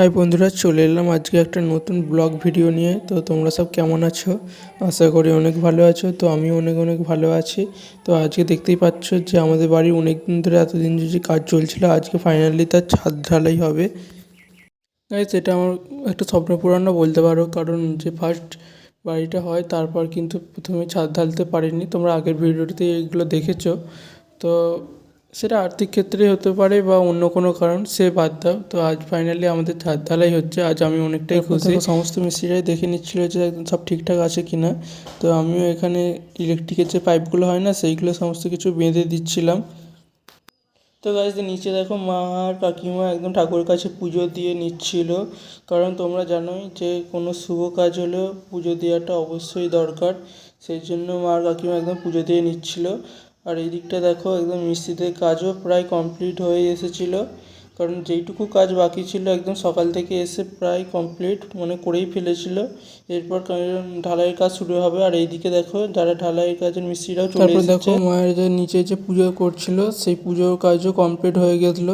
High বন্ধুরা, চলে এলাম আজকে একটা নতুন ব্লগ ভিডিও নিয়ে। তো তোমরা সব কেমন আছো? আশা করি অনেক ভালো আছো। তো আমি অনেক অনেক ভালো আছি। তো আজকে দেখতেই পাচ্ছ যে আমাদের বাড়ির অনেক দিন ধরে এতদিন যে কাজ চলছিল, আজকে ফাইনালি তার ছাদ ঢালাই হবে। এটা আমার একটা স্বপ্ন পূরণও বলতে পারো। কারণ যে ফার্স্ট বাড়িটা হয়, তারপর কিন্তু প্রথমে ছাদ ঢালতে পারিনি। তোমরা আগের ভিডিওটিতে এইগুলো দেখেছ। তো সেটা আর্থিক ক্ষেত্রে হতে পারে বা অন্য কোনো কারণ সে বাদ দাও। তো আজ ফাইনালি আমাদের ছাদ ঢালাই হচ্ছে। আজ আমি অনেকটাই খুশি। সমস্ত মিস্ত্রিরাই দেখে নিচ্ছিল যে একদম সব ঠিকঠাক আছে কি না তো আমিও এখানে ইলেকট্রিকের যে পাইপগুলো হয় না সেইগুলো সমস্ত কিছু বেঁধে দিচ্ছিলাম। তো গাইজ নিচে দেখো মা আর কাকিমা একদম ঠাকুরের কাছে পুজো দিয়ে নিচ্ছিল। কারণ তোমরা জানোই যে কোনো শুভ কাজ হলেও পুজো দেওয়াটা অবশ্যই দরকার। সেই জন্য মা আর কাকিমা একদম পুজো দিয়ে নিচ্ছিল। আর এই দিকটা দেখো একদম মিস্ত্রিদের কাজও প্রায় কমপ্লিট হয়ে এসেছিল। কারণ যেইটুকু কাজ বাকি ছিল একদম সকাল থেকে এসে প্রায় কমপ্লিট মানে করেই ফেলেছিল। এরপর ঢালাইয়ের কাজ শুরু হবে। আর এইদিকে দেখো যারা ঢালাইয়ের কাজের মিস্ত্রিরাও চলে এসেছে দেখো মায়ের যে নিচে যে পুজো করছিল সেই পুজোর কাজও কমপ্লিট হয়ে গেছিল।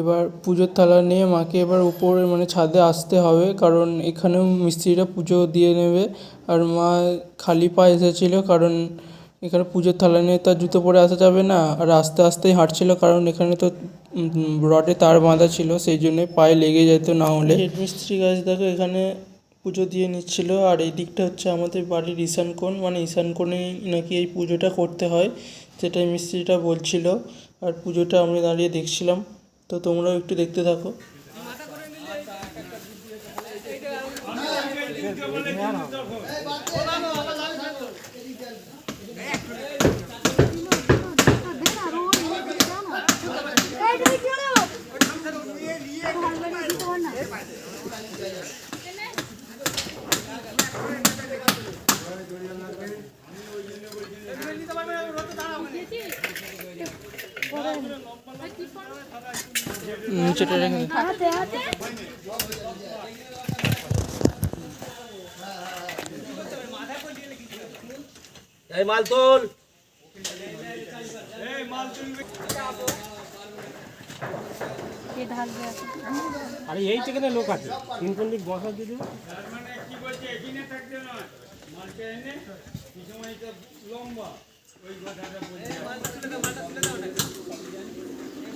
এবার পুজোর থালা নিয়ে মাকে এবার উপরে মানে ছাদে আসতে হবে। কারণ এখানেও মিস্ত্রিরা পুজো দিয়ে নেবে। আর মা খালি পা এসেছিল কারণ এখানে পুজোর থালা নিয়ে তো আর জুতো পরে আসা যাবে না আর আস্তে আস্তেই হাঁটছিল কারণ এখানে তো রডে তার বাঁধা ছিল সেই জন্য পায়ে লেগে যেত না হলে মিস্ত্রি গাছ দেখো এখানে পুজো দিয়ে নিচ্ছিল আর এই দিকটা হচ্ছে আমাদের বাড়ির ঈশান কোণ মানে ঈশান কোণে নাকি এই পুজোটা করতে হয় সেটাই মিস্ত্রিটা বলছিল আর পুজোটা আমি দাঁড়িয়ে দেখছিলাম তো তোমরাও একটু দেখতে থাকো রেখে দে। হাতে হাতে এই মাল তোল কে ঢালবে এখন? আরে এই থেকে না লোক আছে তিন পন্ডিত বসা দিদি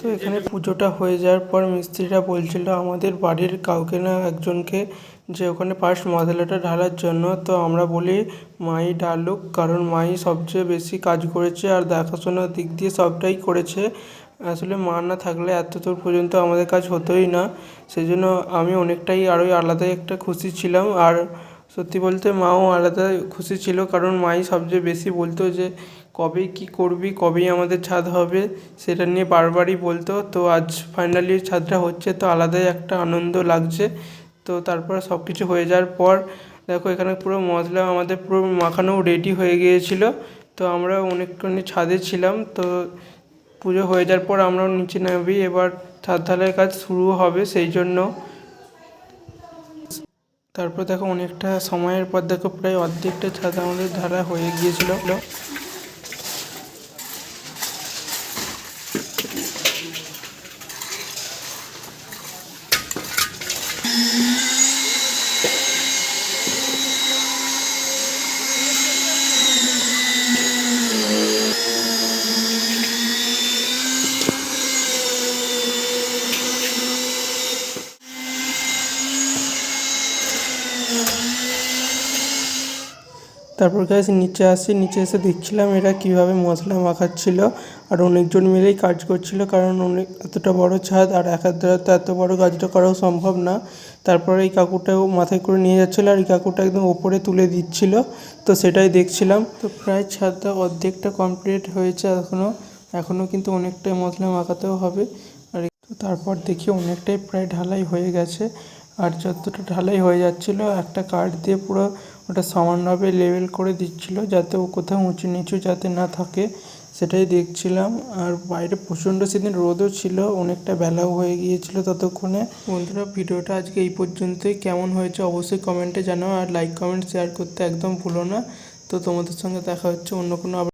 তো এখানে পুজোটা হয়ে যাওয়ার পর মিস্ত্রিরা বলছিল আমাদের বাড়ির কাউকে না একজনকে যে ওখানে ফার্স্ট মশলাটা ঢালার জন্য। তো আমরা বলি, মাই ঢালুক, কারণ মাই সবচেয়ে বেশি কাজ করেছে আর দেখাশোনার দিক দিয়ে সবটাই করেছে। আসলে মা না থাকলে এত দূর পর্যন্ত আমাদের কাজ হতোই না। সেই জন্য আমি অনেকটাই আরোই আলাদাই একটা খুশি ছিলাম। আর সত্যি বলতে মাও আলাদা খুশি ছিল, কারণ মাই সবচেয়ে বেশি বলতো যে কবে কি করবি, কবেই আমাদের ছাদ হবে, সেটা নিয়ে বারবারই বলতো তো আজ ফাইনালি ছাদটা হচ্ছে, তো আলাদাই একটা আনন্দ লাগছে। তো তারপর সব কিছু হয়ে যাওয়ার পর, দেখো এখানে পুরো মশলা আমাদের পুরো মাখানো রেডি হয়ে গিয়েছিল। তো আমরা অনেকক্ষণ ছাদে ছিলাম। তো পুজো হয়ে যাওয়ার পর আমরাও নিচে নামি, এবার ছাদ ঢালাইয়ের কাজ শুরু হবে সেই জন্য। তারপর দেখো অনেকটা সময়ের পর দেখো প্রায় অর্ধেকটা ছাদ আমাদের ঢালা হয়ে গিয়েছিল। তারপর গাছ নিচে আসি, নিচে এসে দেখছিলাম এরা কীভাবে মশলা মাখাচ্ছিল আর অনেকজন মিলেই কাজ করছিল কারণ অনেক, এতটা বড় ছাদ আর একার দ্বারা তো এত বড় কাজটা করাও সম্ভব না। তারপরে এই কাকুটাও মাথায় করে নিয়ে যাচ্ছিল আর এই কাকুটা একদম ওপরে তুলে দিচ্ছিল। তো সেটাই দেখছিলাম। তো প্রায় ছাদটা অর্ধেকটা কমপ্লিট হয়েছে এখনও এখনও কিন্তু অনেকটাই মশলা মাখাতেও হবে। আর তারপর দেখি অনেকটাই প্রায় ঢালাই হয়ে গেছে। আর যতটা ঢালাই হয়ে যাচ্ছিল, একটা কাঠ দিয়ে পুরো ওটা সমানভাবে লেভেল করে দিচ্ছিল যাতে ও কোথাও উঁচু নিচু যাতে না থাকে, সেটাই দেখছিলাম। আর বাইরে প্রচণ্ড সেদিন রোদও ছিল, অনেকটা বেলাও হয়ে গিয়েছিল ততক্ষণে। বন্ধুরা, ভিডিওটা আজকে এই পর্যন্তই। কেমন হয়েছে অবশ্যই কমেন্টে জানাও, আর লাইক কমেন্ট শেয়ার করতে একদম ভুলো না। তো তোমাদের সঙ্গে দেখা হচ্ছে অন্য কোনো